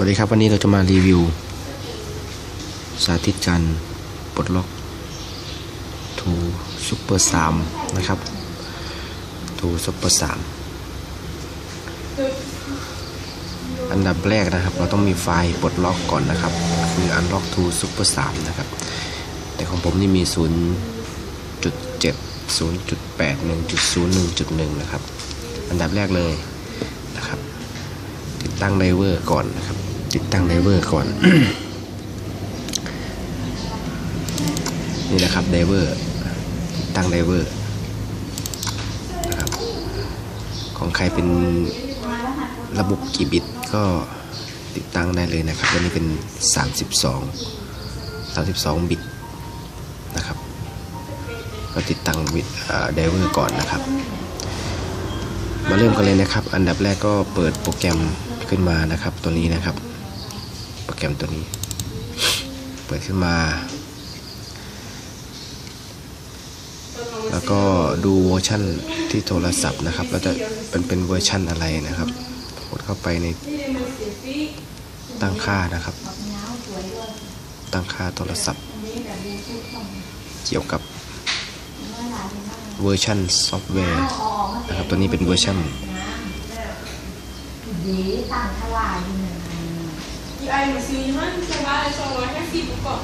วัสดีครับวันนี้เราจะมารีวิว สาธิตการปลดล็อกทูซุปเปอร์สามนะครับทูซุปเปอร์สามอันดับแรกนะครับ เราต้องมีไฟล์ปลดล็อกก่อนนะครับ คืออันล็อกทูซุปเปอร์สามนะครับ แต่ของผมนี่มี 0.7 0.8 1.0 1.1 นะครับ อันดับแรกเลยนะครับติดตั้งไดเวอร์ก่อนนะครับ ติดตั้งไดเวอร์ก่อน นี่นะครับไดเวอร์ตั้งไดเวอร์นะครับของใครเป็นระบบกี่บิตก็ติดตั้งได้เลยนะครับตัวนี้เป็น 32 32 บิตนะครับ ก็ติดตั้งบิตไดเวอร์ก่อนนะครับ มาเริ่มกันเลยนะครับ อันดับแรกก็เปิดโปรแกรมขึ้นมานะครับตัวนี้นะครับ โปรแกรมตัวนี้ เปิดขึ้นมา แล้วก็ดูเวอร์ชันที่โทรศัพท์นะครับแล้วจะเป็นเป็นเวอร์ชันอะไรนะครับกดเข้าไปในตั้งค่านะครับ ตั้งค่าโทรศัพท์ เกี่ยวกับเวอร์ชันซอฟต์แวร์นะครับตัวนี้เป็นเวอร์ชันดีต่างทลายอยู่หนึ่ง ไอหนูซื้อมันจะว่าสองร้อยห้าสิบก่อน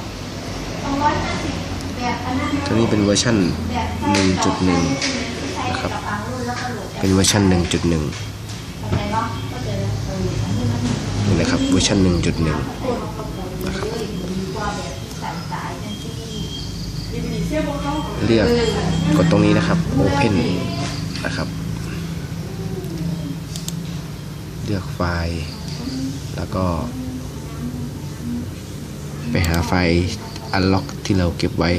สองร้อยห้าสิบแบบอันนั้นตัวนี้เป็นเวอร์ชันแบบ1.1นะครับบางรุ่นแล้วก็โหลดเป็นเวอร์ชัน1.1นาะก็จะเอออันนี้มันนี่นะครับเวอร์ชัน1.1โคตรกระปุกเลยดีกว่าแบบสายสายนั่นที่ดีดีเชื่อพวกเขาเลือกกดตรงนี้นะครับ Open นะครับ เลือกไฟล์ แล้วก็ ไปหาไฟล์ Unlock ที่เราเก็บไว้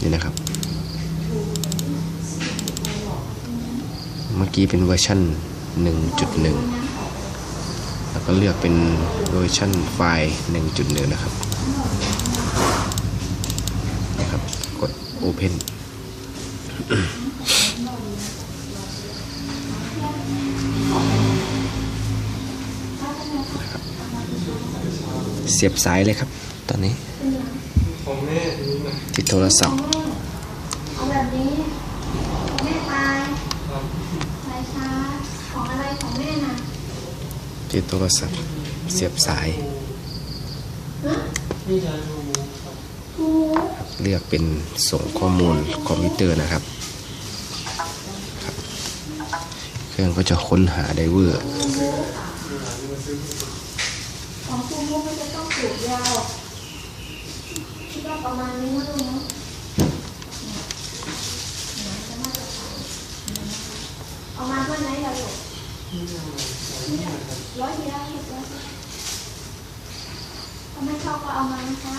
นี่นะครับ เมื่อกี้เป็นเวอร์ชัน1.1 แล้วก็เลือกเป็นเวอร์ชันไฟล์ 1.1 นะครับ นะครับ กด Open น เสียบสายเลยครับ ตอนนี้ที่โทรศัพท์เอาแบบนี้แม่ตายสายชาร์จของอะไรของแม่น่ะที่โทรศัพท์ เสียบสายทู เลือกเป็นส่งข้อมูลคอมพิวเตอร์นะครับ เครื่องก็จะค้นหาไดเวอร์ของทูมูมันจะต้องสูบยาวคิดว่าประมาณนี้นะลูกเนาะเอามาเพื่อไหนล่ะลูกร้อยเดียวสิบร้อยเดียวถ้าไม่ชอบก็เอามานะคะ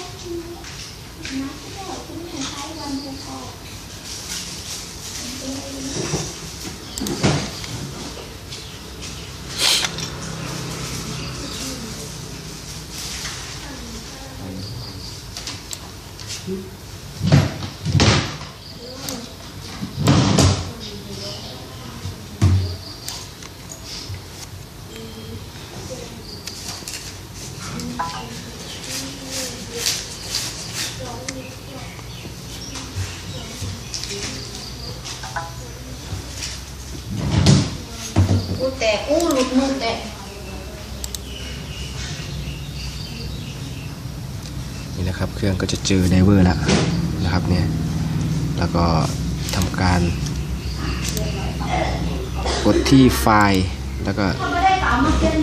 ก็ไม่ใช้ทีนี้นะที่เราคุณไม่ใช้วันเดียวพอ กูแตกอู้หลุดมือแตกนี่นะครับเครื่องก็จะเจอไดเวอร์แล้วนะครับเนี่ยแล้วก็ทำการกดที่ไฟล์แล้วก็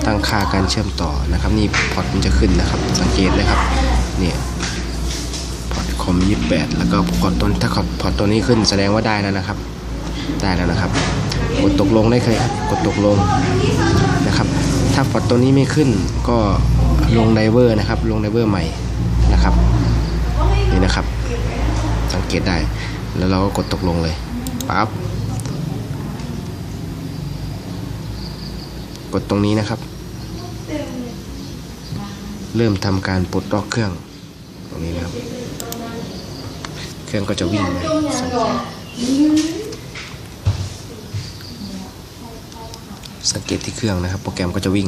ตั้งค่าการเชื่อมต่อนะครับ นี่พอร์ตมันจะขึ้นนะครับ สังเกตเลยครับเนี่ยพอร์ตคอม28แล้วก็พอร์ตต้นถ้าพอร์ตตัวนี้ขึ้นแสดงว่าได้แล้วนะครับ ได้แล้วนะครับ กดตกลงได้เลยครับกดตกลงนะครับ ถ้าพอร์ตตัวนี้ไม่ขึ้นก็ลงไดเวอร์นะครับ ลงไดเวอร์ใหม่นะครับนี่นะครับ สังเกตได้ แล้วเราก็กดตกลงเลยปั๊บกดตรงนี้นะครับ เริ่มทำการปลดล็อกเครื่องตรงนี้นะครับ เครื่องก็จะวิ่งนะสังเกต สังเกตที่เครื่องนะครับ โปรแกรมก็จะวิ่ง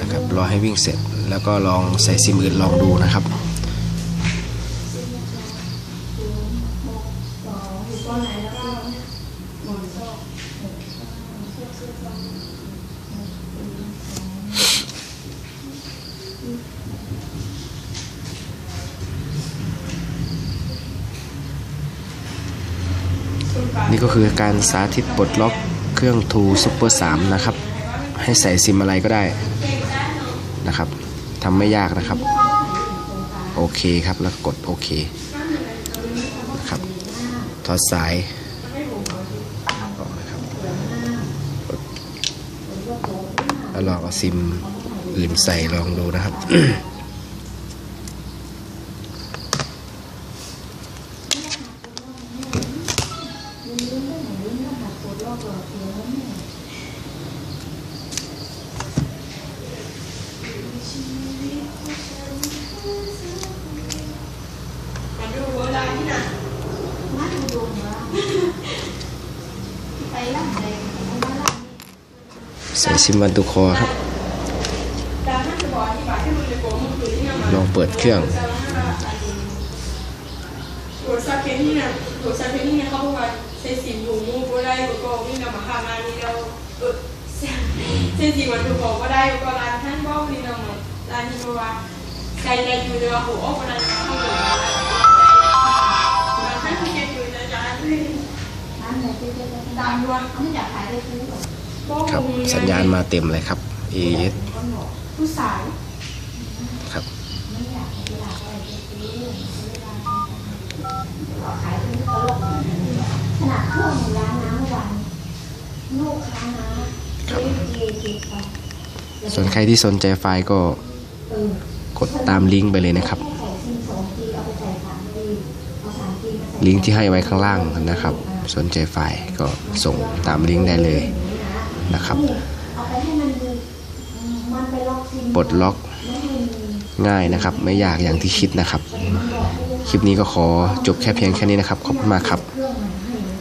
นะครับรอให้วิ่งเสร็จ แล้วก็ลองใส่ซิมอื่นลองดูนะครับ นี่ก็คือการสาธิตปลดล็อกเครื่อง t ู Super 3นะครับ ให้ใส่ซิมอะไรก็ได้นะครับทำไม่ยากนะครับ โอเคครับแล้วก็กดโอเคนะครับถอดสายออกนะครับแล้วลองเอาซิมอื่นใส่ลองดูนะครับ ใส่ซิมวันตูคอครับ ลองเปิดเครื่องตัวซาเคนี่นะตัวซาเคนี่นะเขาบอกว่าใช้สินอยู่มูก็ได้ก็วิ่งนำมาหามานี่เราเออใช้สินวันดูบอกก็ได้ก็ร้านท่านบอกนี่เราเหมือนร้านที่อกว่าใส่ใจอยู่เลยว่าหัวอกมาแล้วเข้าเลยร้านท่านเก็บอยู่นะจ๊ะร้านไหนที่จะได้ตามด้วยเขาไม่อยากขายได้ซื้อ ครับสัญญาณมาเต็มเลยครับ AS ผู้สาวครับกเวลาอะไรจะซื้อเวลาเราขายที่ตลกขนาดเครื่องร้านน้ำวันลูกค้านะเจ๊เจ๊เจ๊ไปส่วนใครที่สนใจไฟล์ก็กดตามลิงก์ไปเลยนะครับ ลิงก์ที่ให้ไว้ข้างล่างนะครับ สนใจไฟล์ก็ส่งตามลิงก์ได้เลย นะครับเอาไปให้มันดูมันไปล็อกซิมปลดล็อกไม่ให้มีง่ายนะครับ ไม่ยากอย่างที่คิดนะครับ คลิปนี้ก็ขอจบแค่เพียงแค่นี้นะครับ ขอบคุณมากครับ